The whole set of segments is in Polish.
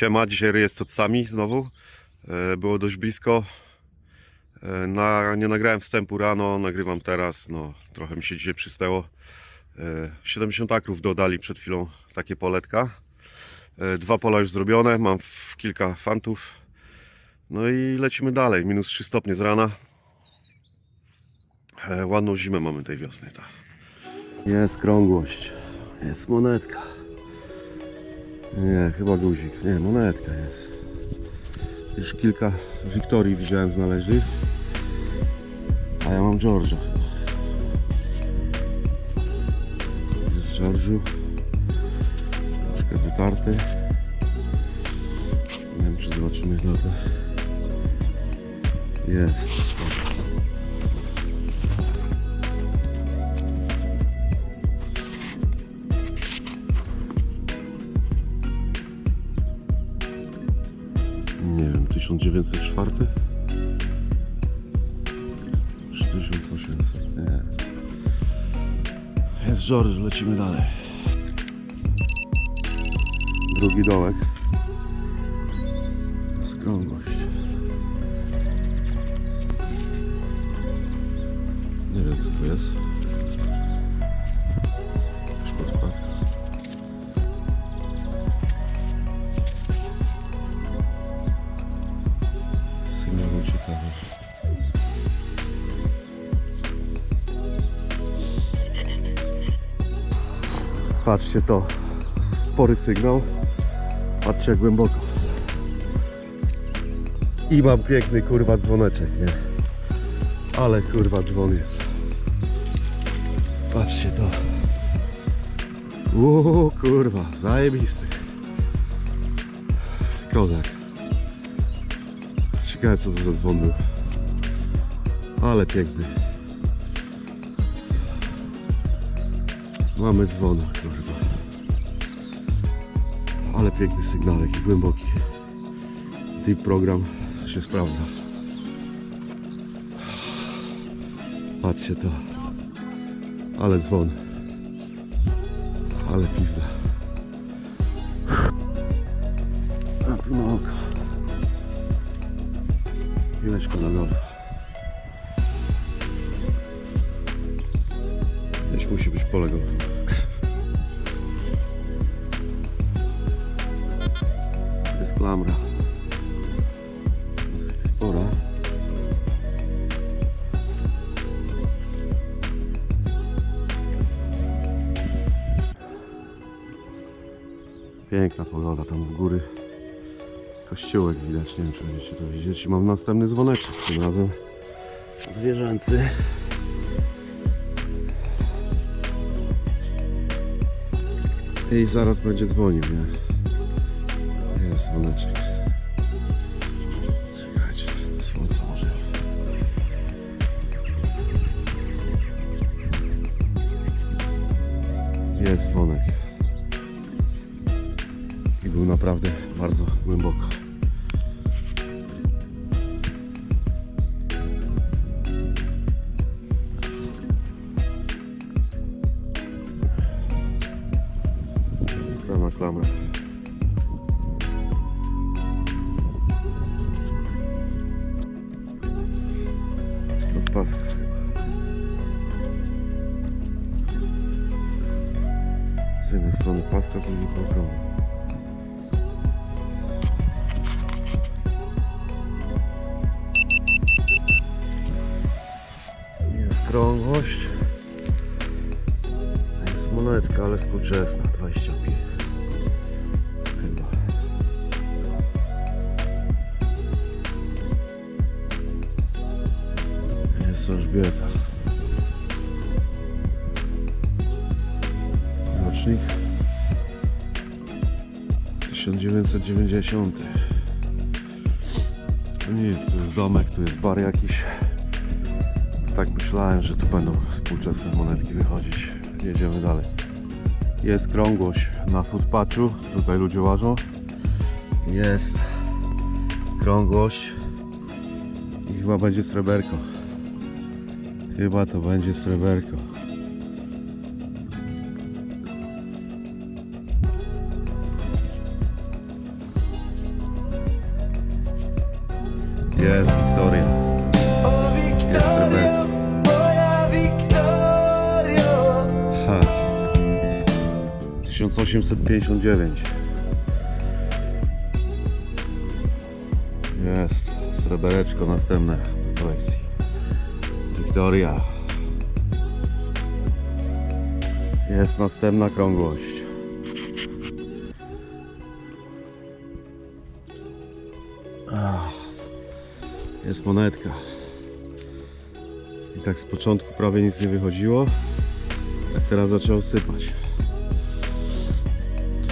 Siema, dzisiaj ryję z cocami znowu. E, Było dość blisko. E, Na, nie nagrałem wstępu rano, nagrywam teraz. No, trochę mi się dzisiaj przystęło. E, 70 akrów dodali przed chwilą takie poletka. E, Dwa pola już zrobione, mam kilka fantów. No i lecimy dalej. Minus 3 stopnie z rana. E, Ładną zimę mamy tej wiosny. Tak. Jest krągłość. Jest monetka. Nie, chyba guzik. Nie, monetka jest. Już kilka Wiktorii widziałem znaleźli. A ja mam George'a. Jest George'u. Troszkę wytarty. Nie wiem, czy zobaczymy na to. Jest. 1904? Czy 1800? Nie. Jest George, lecimy dalej. Drugi dołek. Skrągłość. Nie wiem co to jest. Patrzcie to. Spory sygnał. Patrzcie jak głęboko. I mam piękny kurwa dzwoneczek, nie? Ale kurwa dzwon jest. Patrzcie to. Uuu, kurwa, zajebisty. Kozak. Ciekawe co to za dzwon był. Ale piękny. Mamy dzwona, kurwa. Ale piękny sygnałek i głęboki. Deep program się sprawdza. Patrzcie to. Ale dzwon. Ale pizda. A tu na oko. Chwileczkę na dole. Gdzieś musi być pole golfowe. Jest klamra. Dosyć spora. Piękna pogoda tam w góry. Kościółek widać, nie wiem czy będziecie to widzieć. Mam następny dzwoneczek, tym razem zwierzęcy. I zaraz będzie dzwonił, nie? Jest dzwoneczek. Czekajcie, słońce może. Jest dzwonek. I był naprawdę bardzo głęboko. Sama klamra. Od paska chyba. Z jednej strony paska, z drugiej programu. Jest krągłość. Jest monetka, ale współczesna, 25. Chyba. Jest Elżbieta. Rocznik 1990. To nie jest, to jest domek, tu jest bar jakiś. Tak myślałem, że tu będą współczesne monetki wychodzić. Jedziemy dalej. Jest krągłość na footpatchu, tutaj ludzie łażą. Jest krągłość i chyba będzie sreberko. Chyba to będzie sreberko. Jest 1859. Jest srebereczko następne w kolekcji. Wiktoria. Jest następna krągłość. Jest monetka. I tak z początku prawie nic nie wychodziło. Tak teraz zaczęło sypać.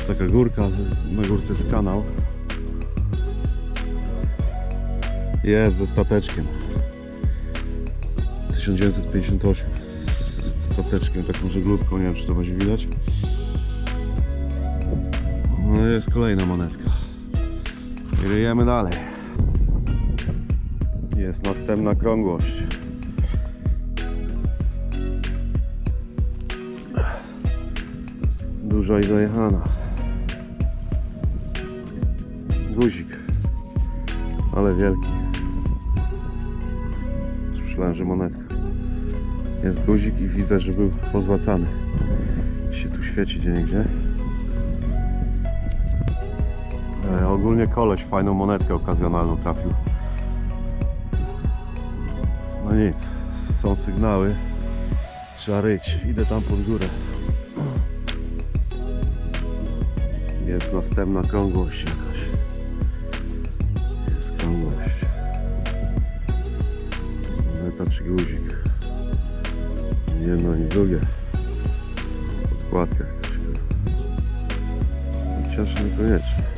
Taka górka, na górce jest kanał. Jest ze stateczkiem. 1958 z stateczkiem, taką żeglówką, nie wiem czy to będzie widać. No jest kolejna monetka. I ryjemy dalej. Jest następna krągłość. Duża i zajechana. Guzik. Ale wielki. Myślałem, że monetka. Jest guzik i widzę, że był pozłacany. Się tu świeci gdzie niegdzie. E, ogólnie koleś fajną monetkę okazjonalną trafił. No nic, są sygnały. Trzeba ryć. Idę tam pod górę. Jest następna krągłość jakaś. Moneta czy guzik. Nie jedno, ani drugie. Podkładka jakaś. Chociaż niekoniecznie.